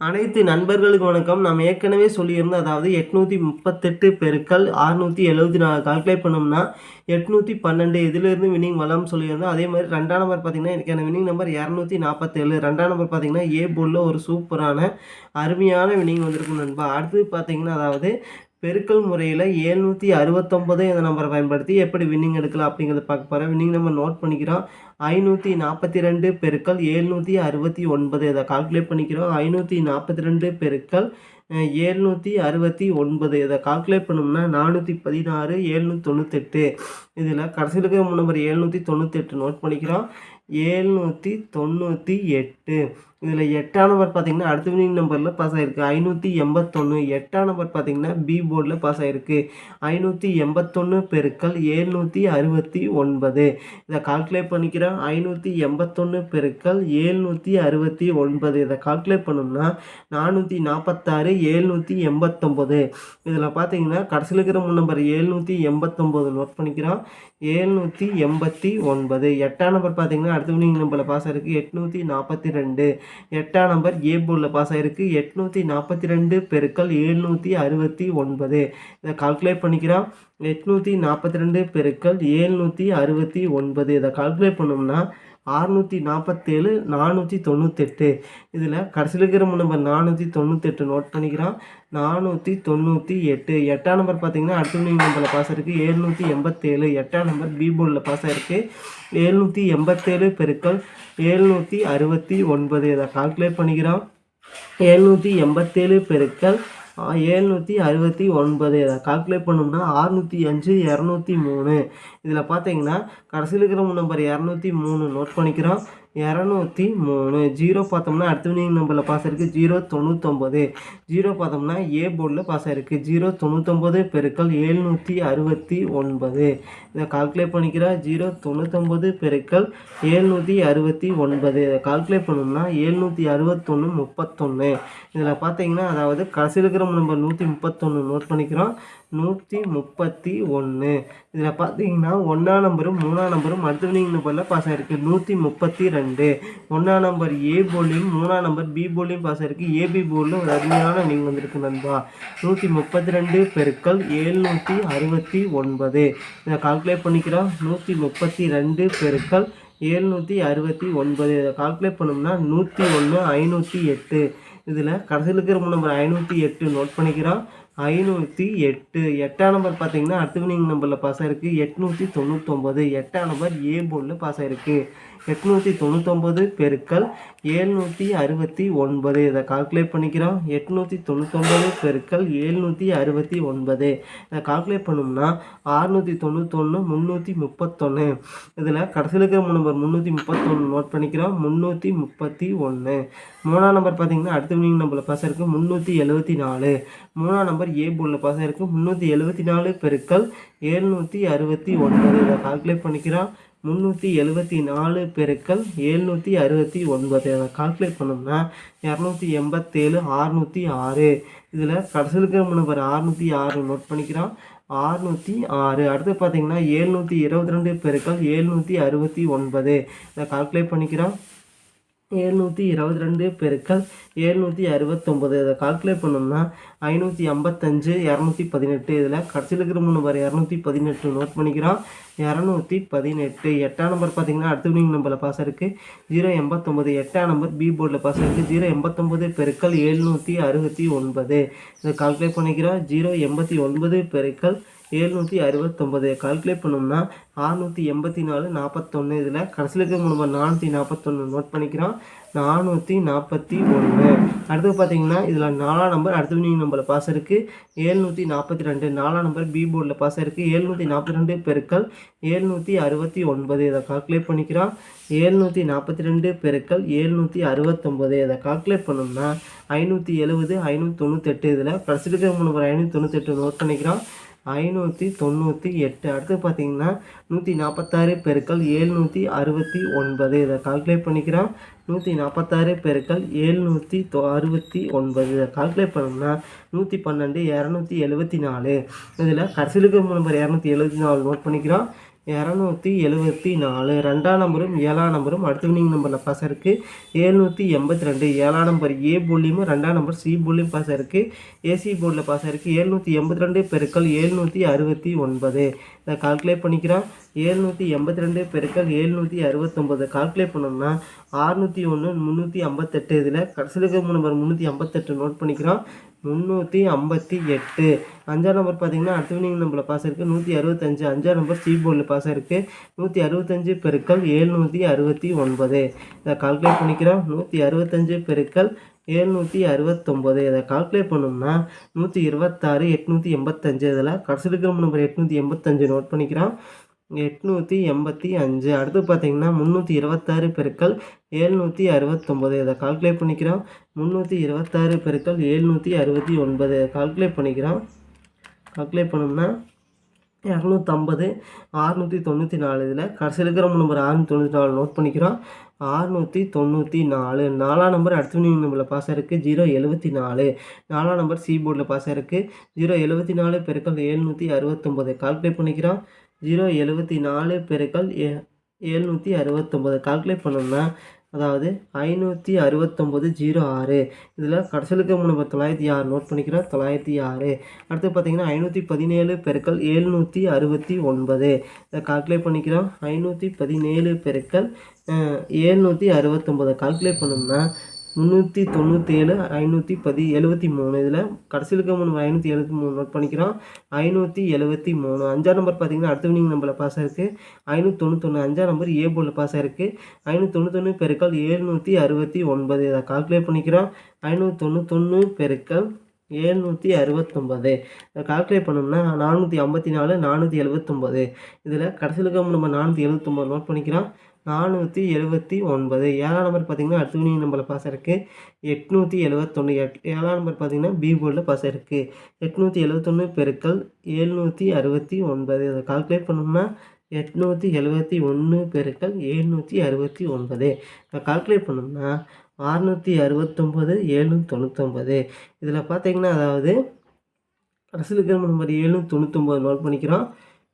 அனைத்து நண்பர்களுக்கு வணக்கம். நாம் ஏற்கனவே சொல்லியிருந்தோம் அதாவது எட்நூற்றி முப்பத்தெட்டு பெருக்கல் அறுநூற்றி எழுபத்தி நாலு கால்குலேட் பண்ணோம்னா எட்நூற்றி பன்னெண்டு இதிலிருந்து வினிங் வளம் சொல்லியிருந்தோம். அதே மாதிரி ரெண்டாம் நம்பர் பார்த்தீங்கன்னா எனக்கான வினிங் நம்பர் இரநூத்தி நாற்பத்தேழு. ரெண்டாம் நம்பர் பார்த்தீங்கன்னா ஏ போர்டில் ஒரு சூப்பரான அருமையான வினிங் வந்திருக்கும் நண்பா. அடுத்து பார்த்தீங்கன்னா அதாவது பெருக்கல் முறையில் ஏழ்நூற்றி அறுபத்தொம்பது இந்த நம்பரை பயன்படுத்தி எப்படி வின்னிங் எடுக்கலாம் அப்படிங்கிறத பார்க்க போகிறேன் வின்னிங் நம்பர் நோட் பண்ணிக்கிறோம். ஐநூற்றி நாற்பத்தி ரெண்டு பெருக்கல் ஏழ்நூற்றி அறுபத்தி ஒன்பது இதை கால்குலேட் பண்ணிக்கிறோம். ஐநூற்றி நாற்பத்தி ரெண்டு பெருக்கல் ஏழ்நூற்றி அறுபத்தி ஒன்பது இதை கால்குலேட் பண்ணோம்னா நானூற்றி பதினாறு ஏழ்நூற்றி தொண்ணூத்தெட்டு. இதில் கடைசியில் இருக்கிற நம்பர் ஏழ்நூற்றி தொண்ணூத்தெட்டு நோட் பண்ணிக்கிறோம். ஏழ்நூற்றி தொண்ணூற்றி எட்டு. இதில் எட்டாம் நம்பர் பார்த்தீங்கன்னா அடுத்த வினிங் நம்பரில் பாஸ் ஆகிருக்கு ஐநூற்றி எண்பத்தொன்று எட்டாம் நம்பர் பார்த்தீங்கன்னா பி போர்டில் பாஸ் ஆகிருக்கு ஐநூற்றி எண்பத்தொன்று பெருக்கள் ஏழ்நூற்றி அறுபத்தி ஒன்பது. இதை கால்குலேட் பண்ணிக்கிறேன். ஐநூற்றி எண்பத்தொன்று பெருக்கள் ஏழ்நூற்றி அறுபத்தி ஒன்பது. இதை கால்குலேட் பண்ணோம்னா நானூற்றி நாற்பத்தாறு ஏழ்நூற்றி எண்பத்தொம்போது இதில் பார்த்தீங்கன்னா கடைசியில் இருக்கிற மூணு நம்பர் ஏழ்நூற்றி எண்பத்தொம்போது நோட் பண்ணிக்கிறோம். ஏழ்நூற்றி எண்பத்தி ஒன்பது. எட்டாம் நம்பர் பார்த்தீங்கன்னா அடுத்த வினிங் நம்பரில் பாஸ் ஆகிருக்கு எட்நூற்றி நாற்பத்தி ரெண்டு. எட்டாம் நம்பர் ஏ போர்டில் பாஸ் ஆகிருக்கு எட்நூற்றி நாற்பத்தி ரெண்டு பெருக்கள் ஏழ்நூற்றி அறுபத்தி ஒன்பது. இதை கால்குலேட் பண்ணிக்கிறோம். எட்நூற்றி நாற்பத்தி ரெண்டு பெருக்கள் ஏழ்நூற்றி அறுபத்தி ஒன்பது. இதை கால்குலேட் பண்ணோம்னா அறுநூற்றி நாற்பத்தேழு நானூற்றி தொண்ணூத்தெட்டு. இதில் கடைசியில் இருக்கிற நம்பர் நானூற்றி தொண்ணூத்தெட்டு நோட் பண்ணிக்கிறான் நானூற்றி தொண்ணூற்றி எட்டு. எட்டாம் நம்பர் பார்த்தீங்கன்னா அடுத்த நம்பரில் பாஸ் இருக்குது ஏழ்நூற்றி எண்பத்தேழு. எட்டாம் நம்பர் பி போர்டில் பாஸ் ஆகிருக்கு ஏழ்நூற்றி எண்பத்தேழு பெருக்கள் ஏழ்நூற்றி அறுபத்தி ஒன்பது. இதை கால்குலேட் பண்ணிக்கிறான் ஏழ்நூற்றி எண்பத்தேழு பெருக்கள் ஏழ்நூற்றி அறுபத்தி ஒன்பது. இதை கால்குலேட் பண்ணோம்னா அறுநூற்றி அஞ்சு இரநூத்தி மூணு. இதில் பார்த்தீங்கன்னா கடைசியில் இருக்கிற நம்பர் இரநூத்தி மூணு நோட் பண்ணிக்கிறோம். இரநூத்தி மூணு. ஜீரோ பார்த்தோம்னா அடுத்த வினிங் நம்பரில் பாஸ் இருக்குது ஜீரோ தொண்ணூத்தொம்பது ஜீரோ பார்த்தோம்னா ஏ போர்டில் பாஸ் ஆகிருக்கு ஜீரோ தொண்ணூத்தொம்பது பெருக்கள் ஏழ்நூற்றி அறுபத்தி ஒன்பது. இதை கால்குலேட் பண்ணிக்கிறா. ஜீரோ தொண்ணூத்தொம்பது பெருக்கள் ஏழ்நூற்றி அறுபத்தி ஒன்பது. இதை கால்குலேட் பண்ணோம்னா ஏழ்நூற்றி அறுபத்தொன்று முப்பத்தொன்று இதில் பார்த்தீங்கன்னா அதாவது கடைசியில் இருக்கிற நம்பர் நூற்றி முப்பத்தொன்று நோட் பண்ணிக்கிறோம். நூற்றி முப்பத்தி ஒன்று இதில் பார்த்தீங்கன்னா ஒன்றாம் நம்பரும் மூணாம் நம்பரும் அடுத்த வினிங் நம்பரில் பாஸ் ஆகிருக்கு நூற்றி முப்பத்தி ரெண்டு. ஒன்றாம் நம்பர் ஏ போர்ட்லேயும் மூணாம் நம்பர் பி போர்ட்லேயும் பாஸ் ஆகிருக்கு ஏபி போலும் ஒரு அருமையான நீங்கள் வந்திருக்கு நண்பா. நூற்றி முப்பத்தி ரெண்டு பெருக்கள் ஏழ்நூற்றி அறுபத்தி ஒன்பது. இதை கால்குலேட் பண்ணிக்கிறோம். நூற்றி முப்பத்தி ரெண்டு பெருக்கள் ஏழ்நூற்றி அறுபத்தி ஒன்பது. இதை கால்குலேட் பண்ணோம்னா நூற்றி ஒன்று ஐநூற்றி எட்டு. இதில் கடைசியில் இருக்கிற நம்பர் ஐநூற்றி எட்டு நோட் பண்ணிக்கிறோம். ஐநூற்றி எட்டு. எட்டாம் நம்பர் பார்த்தீங்கன்னா அடுத்த வினிங் நம்பரில் பாஸ் ஆகிருக்கு எட்நூற்றி தொண்ணூத்தொம்பது எட்டாம் நம்பர் ஏ போர்டில் பாஸ் ஆகிருக்கு எட்நூற்றி தொண்ணூத்தொம்பது பெருக்கள் ஏழ்நூற்றி அறுபத்தி ஒன்பது. இதை கால்குலேட் பண்ணிக்கிறோம். எட்நூற்றி தொண்ணூத்தொம்பது பெருக்கள் ஏழ்நூற்றி அறுபத்தி ஒன்பது. இதை கால்குலேட் பண்ணோம்னா அறுநூற்றி தொண்ணூத்தொன்று முந்நூற்றி முப்பத்தொன்று இதில் கடைசியில் இருக்கிற நம்பர் முந்நூற்றி முப்பத்தொன்று நோட் பண்ணிக்கிறோம். முந்நூற்றி முப்பத்தி ஒன்று மூணாம் நம்பர் பார்த்தீங்கன்னா அடுத்த வினிங் நம்பரில் பாஸ் இருக்குது முந்நூற்றி எழுபத்தி நாலு. மூணாம் நம்பர் ஏ போர்டில் பாஸ் இருக்குது முந்நூற்றி எழுபத்தி நாலு பெருக்கள் ஏழ்நூற்றி அறுபத்தி ஒன்பது. இதை கால்குலேட் பண்ணிக்கிறோம். முந்நூற்றி எழுபத்தி நாலு பெருக்கள் ஏழ்நூற்றி அறுபத்தி ஒன்பது. அதை கால்குலேட் பண்ணோம்னா இரநூத்தி எண்பத்தேழு ஆறுநூற்றி ஆறு. இதில் கடைசியில் இருக்கிற நம்பர் ஆறுநூற்றி ஆறு நோட் பண்ணிக்கிறோம் ஆறுநூற்றி ஆறு. அடுத்து பார்த்தீங்கன்னா ஏழ்நூற்றி இருபத்தி ரெண்டு பெருக்கள் ஏழ்நூற்றி அறுபத்தி ஒன்பது. இதை கால்குலேட் பண்ணிக்கிறோம் எழுநூற்றி இருபத்தி ரெண்டு பெருக்கள் ஏழ்நூற்றி அறுபத்தொம்பது. இதை கால்குலேட் பண்ணோம்னா ஐநூற்றி ஐம்பத்தஞ்சு இரநூத்தி பதினெட்டு. இதில் கடைசியில் இருக்கிற நம்பர் இரநூத்தி பதினெட்டு நோட் பண்ணிக்கிறோம். இரநூத்தி பதினெட்டு. எட்டாம் நம்பர் பார்த்தீங்கன்னா அடுத்த வினிங் நம்பரில் பாஸ் இருக்குது ஜீரோ எண்பத்தொம்பது. எட்டாம் நம்பர் பி போர்டில் பாஸ் இருக்குது ஜீரோ எண்பத்தொம்பது பெருக்கள் ஏழ்நூற்றி அறுபத்தி ஒன்பது. இதை கால்குலேட் பண்ணிக்கிறோம். ஜீரோ எண்பத்தி ஒன்பது பெருக்கள் ஏழ்நூற்றி அறுபத்தொம்பது கால்குலேட் பண்ணோம்னா ஆறுநூற்றி எண்பத்தி நாலு நாற்பத்தொன்று இதில் கடைசியில் இருக்க நம்ம நானூற்றி நாற்பத்தொன்று நோட் பண்ணிக்கிறோம். நானூற்றி நாற்பத்தி ஒன்று அடுத்து பார்த்தீங்கன்னா இதில் நாலாம் நம்பர் அடுத்த வினிங் நம்பரில் பாஸ் இருக்குது ஏழ்நூற்றி நாற்பத்தி ரெண்டு நாலாம் நம்பர் பி போர்டில் பாஸ் இருக்குது ஏழ்நூற்றி நாற்பத்தி ரெண்டு பெருக்கள் ஏழ்நூற்றி அறுபத்தி ஒன்பது. இதை கால்குலேட் பண்ணிக்கிறோம். ஏழ்நூற்றி நாற்பத்தி ரெண்டு பெருக்கள் ஏழ்நூற்றி அறுபத்தொம்பது இதை கால்குலேட் பண்ணோம்னா ஐநூற்றி எழுபது ஐநூற்றி தொண்ணூத்தெட்டு. இதில் கடைசியில் இருக்கிற நம்பர் ஐநூற்றி தொண்ணூத்தெட்டு நோட் பண்ணிக்கிறோம். ஐநூற்றி தொண்ணூற்றி எட்டு. அடுத்து பார்த்தீங்கன்னா நூற்றி நாற்பத்தாறு பெருக்கள் ஏழ்நூற்றி அறுபத்தி ஒன்பது. இதை கால்குலேட் பண்ணிக்கிறோம். நூற்றி நாற்பத்தாறு பெருக்கள் ஏழ்நூற்றி தொ அறுபத்தி ஒன்பது. இதை கால்குலேட் பண்ணோம்னா நூற்றி பன்னெண்டு இரநூத்தி எழுபத்தி நாலு. இதில் கடைசியில் இருக்கிற நம்பர் இரநூத்தி எழுபத்தி நாலு நோட் பண்ணிக்கிறோம். இரநூத்தி எழுபத்தி நாலு. ரெண்டாம் நம்பரும் ஏழாம் நம்பரும் அடுத்த வினிங் நம்பரில் பாஸ் இருக்குது ஏழ்நூற்றி எண்பத்தி ரெண்டு. ஏழாம் நம்பர் ஏ புள்ளியும் ரெண்டாம் நம்பர் சி புள்ளியும் பாஸ் இருக்குது ஏசி போர்டில் பாஸ் இருக்குது ஏழ்நூற்றி எண்பத்தி ரெண்டு பெருக்கள் ஏழ்நூற்றி அறுபத்தி ஒன்பது. இதை கால்குலேட் பண்ணிக்கிறோம் ஏழ்நூற்றி எண்பத்தி ரெண்டு பெருக்கள் ஏழ்நூற்றி அறுபத்தொம்பது கால்குலேட் பண்ணோம்னா அறுநூற்றி ஒன்று முந்நூற்றி ஐம்பத்தெட்டு. இதில் கடைசியில் இருக்கிற நம்பர் முந்நூற்றி ஐம்பத்தெட்டு நோட் பண்ணிக்கிறோம். முந்நூற்றி ஐம்பத்தி எட்டு. அஞ்சாம் நம்பர் பார்த்தீங்கன்னா அடுத்த வினிங் நம்பரில் பாஸ் இருக்குது நூற்றி அறுபத்தஞ்சு. அஞ்சாம் நம்பர் சி போர்டில் பாஸ் இருக்குது நூற்றி அறுபத்தஞ்சு பெருக்கள் ஏழ்நூற்றி அறுபத்தி ஒன்பது. இதை கால்குலேட் பண்ணிக்கிறோம். நூற்றி அறுபத்தஞ்சு பெருக்கள் ஏழ்நூற்றி அறுபத்தொம்போது இதை கால்குலேட் பண்ணோம்னா நூற்றி இருபத்தாறு எட்நூற்றி எண்பத்தஞ்சு. இதில் கடைசி இருக்கிற நம்பர் எட்நூற்றி எண்பத்தஞ்சு நோட் பண்ணிக்கிறோம். எட்நூற்றி எண்பத்தி அஞ்சு. அடுத்து பார்த்திங்கன்னா முந்நூற்றி இருபத்தாறு பெருக்கள் ஏழ்நூற்றி அறுபத்தொம்போது. இதை கால்குலேட் பண்ணிக்கிறோம். முந்நூற்றி இருபத்தாறு பெருக்கள் ஏழ்நூற்றி அறுபத்தி ஒன்பது. கால்குலேட் பண்ணிக்கிறோம். கால்குலேட் பண்ணோம்னா இரநூத்தம்பது ஆறுநூற்றி தொண்ணூற்றி நாலு. இதில் கடைசியில் இருக்கிற நம்பர் ஆறுநூற்றி தொண்ணூற்றி நாலு நோட் பண்ணிக்கிறோம். ஆறுநூற்றி தொண்ணூற்றி நாலு. நாலாம் நம்பர் அடுத்த நம்பரில் பாஸ் இருக்குது ஜீரோ எழுபத்தி நாலு. நாலாம் நம்பர் சி போர்டில் பாஸ் இருக்குது ஜீரோ எழுபத்தி நாலு பெருக்கள் ஏழ்நூற்றி அறுபத்தொம்போது. கால்குலேட் பண்ணிக்கிறோம். ஜீரோ எழுபத்தி நாலு பெருக்கள் ஏ ஏழ்நூற்றி அறுபத்தொம்போது கால்குலேட் பண்ணோம்னா அதாவது ஐநூற்றி அறுபத்தொம்போது ஜீரோ ஆறு. இதில் கடைசிலுக்கு மூணு தொள்ளாயிரத்தி ஆறு நோட் பண்ணிக்கிறோம். தொள்ளாயிரத்தி ஆறு. அடுத்து பார்த்தீங்கன்னா ஐநூற்றி பதினேழு பெருக்கள் ஏழ்நூற்றி அறுபத்தி ஒன்பது. இதை கால்குலேட் பண்ணிக்கிறோம். ஐநூற்றி பதினேழு பெருக்கள் ஏழ்நூற்றி அறுபத்தொம்போது. கால்குலேட் பண்ணோம்னா முந்நூற்றி தொண்ணூற்றி ஏழு ஐநூற்றி பதி எழுபத்தி மூணு. இதில் கடைசியில் இருக்க மூணு ஐநூற்றி எழுபத்தி மூணு நோட் பண்ணிக்கிறோம். ஐநூற்றி எழுபத்தி மூணு. அஞ்சாம் நம்பர் பார்த்தீங்கன்னா அடுத்த வினிங் நம்பரில் பாஸ் ஆயிருக்கு. ஐநூற்றி தொண்ணூத்தொன்று அஞ்சாம் நம்பர் ஏ போர்டில் பாஸ் ஆயிருக்கு. ஐநூற்றி தொண்ணூத்தொன்று பெருக்கள் ஏழ்நூற்றி அறுபத்தி ஒன்பது. இதை கால்குலேட் பண்ணிக்கிறோம். ஐநூற்றி தொண்ணூத்தொன்று பெருக்கள் ஏழ்நூற்றி அறுபத்தொம்பது கால்குலேட் பண்ணோம்னா நானூற்றி ஐம்பத்தி நாலு நானூற்றி எழுபத்தொம்பது இதில் கடைசியில் இருக்க நம்ம நானூற்றி எழுபத்தொம்பது நோட் பண்ணிக்கிறோம். நானூற்றி எழுபத்தி ஒன்பது. ஏழாம் நம்பர் பார்த்திங்கன்னா அடுத்த யூனியன் நம்பரில் பாஸ் இருக்குது எட்நூற்றி எழுபத்தொன்று எட் ஏழாம் நம்பர் பார்த்திங்கன்னா பி போர்டில் பாஸ் இருக்குது எட்நூற்றி எழுபத்தொன்று பெருக்கள் ஏழ்நூற்றி அறுபத்தி ஒன்பது. அதை கால்குலேட் பண்ணோம்னா எட்நூற்றி எழுபத்தி ஒன்று பெருக்கள் ஏழ்நூற்றி அறுபத்தி ஒன்பது. அதை கால்குலேட் பண்ணோம்னா அறுநூற்றி அறுபத்தொம்பது ஏழு தொண்ணூத்தொம்பது. இதில் பார்த்தீங்கன்னா அதாவது அரசியல் கிரம நம்பர் ஏழு தொண்ணூத்தொம்பது நோட் பண்ணிக்கிறோம்.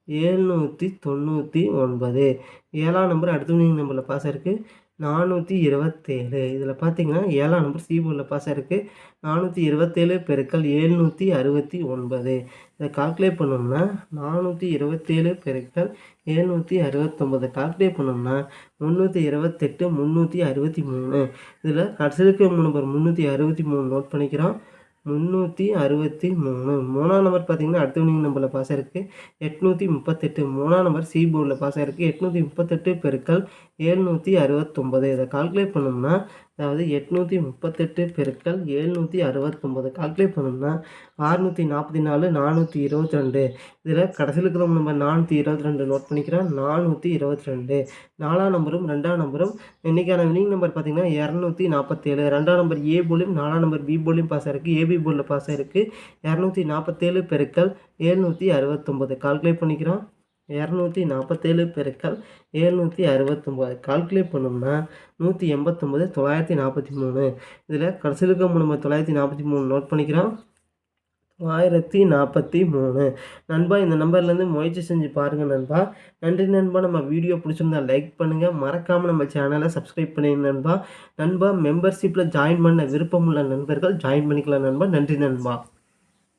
ஏழ்நூற்றி தொண்ணூற்றி ஒன்பது. ஏழாம் நம்பர் அடுத்த நம்பரில் பாஸ் இருக்குது நானூற்றி இருபத்தேழு. இதில் பார்த்தீங்கன்னா ஏழாம் நம்பர் சிபோர்டில் பாஸ் இருக்குது நானூற்றி இருபத்தேழு பெருக்கள் ஏழ்நூற்றி அறுபத்தி ஒன்பது. இதை கால்குலேட் பண்ணோம்னா நானூற்றி இருபத்தேழு பெருக்கள் ஏழ்நூற்றி அறுபத்தொம்பது கால்குலேட் பண்ணோம்னா முந்நூற்றி இருபத்தெட்டு முந்நூற்றி அறுபத்தி மூணு. இதில் கடைசிக்கு நம்பர் முந்நூற்றி அறுபத்தி மூணு நோட் பண்ணிக்கிறோம். முந்நூற்றி அறுபத்தி மூணு. மூணாம் நம்பர் பார்த்தீங்கன்னா அடுத்த வினிங் நம்பரில் பாஸ் ஆயிருக்கு. எட்நூற்றி முப்பத்தெட்டு. மூணாம் நம்பர் சி போர்டில் பாஸ் ஆகிருக்கு எட்நூற்றி முப்பத்தெட்டு பெருக்கள் ஏழ்நூற்றி அறுபத்தொம்பது இதை கால்குலேட் பண்ணோம்னா அதாவது எட்நூற்றி முப்பத்தெட்டு பெருக்கள் ஏழ்நூற்றி அறுபத்தொம்பது கால்குலேட் பண்ணோம்னா அறுநூற்றி நாற்பத்தி நாலு நானூற்றி இருபத்தி ரெண்டு இதில் கடைசியில் இருக்கிற நம்பர் நானூற்றி இருபத்தி ரெண்டு நோட் பண்ணிக்கிறோம் நானூற்றி இருபத்தி ரெண்டு நாலாம் நம்பரும் ரெண்டாம் நம்பரும் இன்றைக்கான வினிங் நம்பர் பார்த்திங்கன்னா இரநூத்தி நாற்பத்தேழு. ரெண்டாம் நம்பர் ஏ போலியும் நாலாம் நம்பர் பி போலியும் பாஸ் ஆகிருக்கு ஏபி போலில் பாஸ் ஆகிருக்கு இரநூத்தி நாற்பத்தேழு பெருக்கள் ஏழ்நூற்றி அறுபத்தொம்பது கால்குலேட் பண்ணிக்கிறோம். இரநூத்தி நாற்பத்தேழு பெருக்கள் ஏழ்நூற்றி அறுபத்தொம்போது. கால்குலேட் பண்ணோம்னா நூற்றி எண்பத்தொம்போது தொள்ளாயிரத்தி நாற்பத்தி மூணு. இதில் கடைசியில் இருக்க நம்ம தொள்ளாயிரத்தி நாற்பத்தி மூணு நோட் பண்ணிக்கிறோம். ஆயிரத்தி நாற்பத்தி மூணு. நண்பா இந்த நம்பர்லேருந்து முயற்சி செஞ்சு பாருங்கள் நண்பா. நன்றி நண்பா. நம்ம வீடியோ பிடிச்சிருந்தா லைக் பண்ணுங்கள் மறக்காமல் நம்ம சேனலை சப்ஸ்கிரைப் பண்ணிடுங்க நண்பா. நண்பா மெம்பர்ஷிப்பில் ஜாயின் பண்ண விருப்பமுள்ள நண்பர்கள் ஜாயின் பண்ணிக்கலாம் நண்பா. நன்றி நண்பா.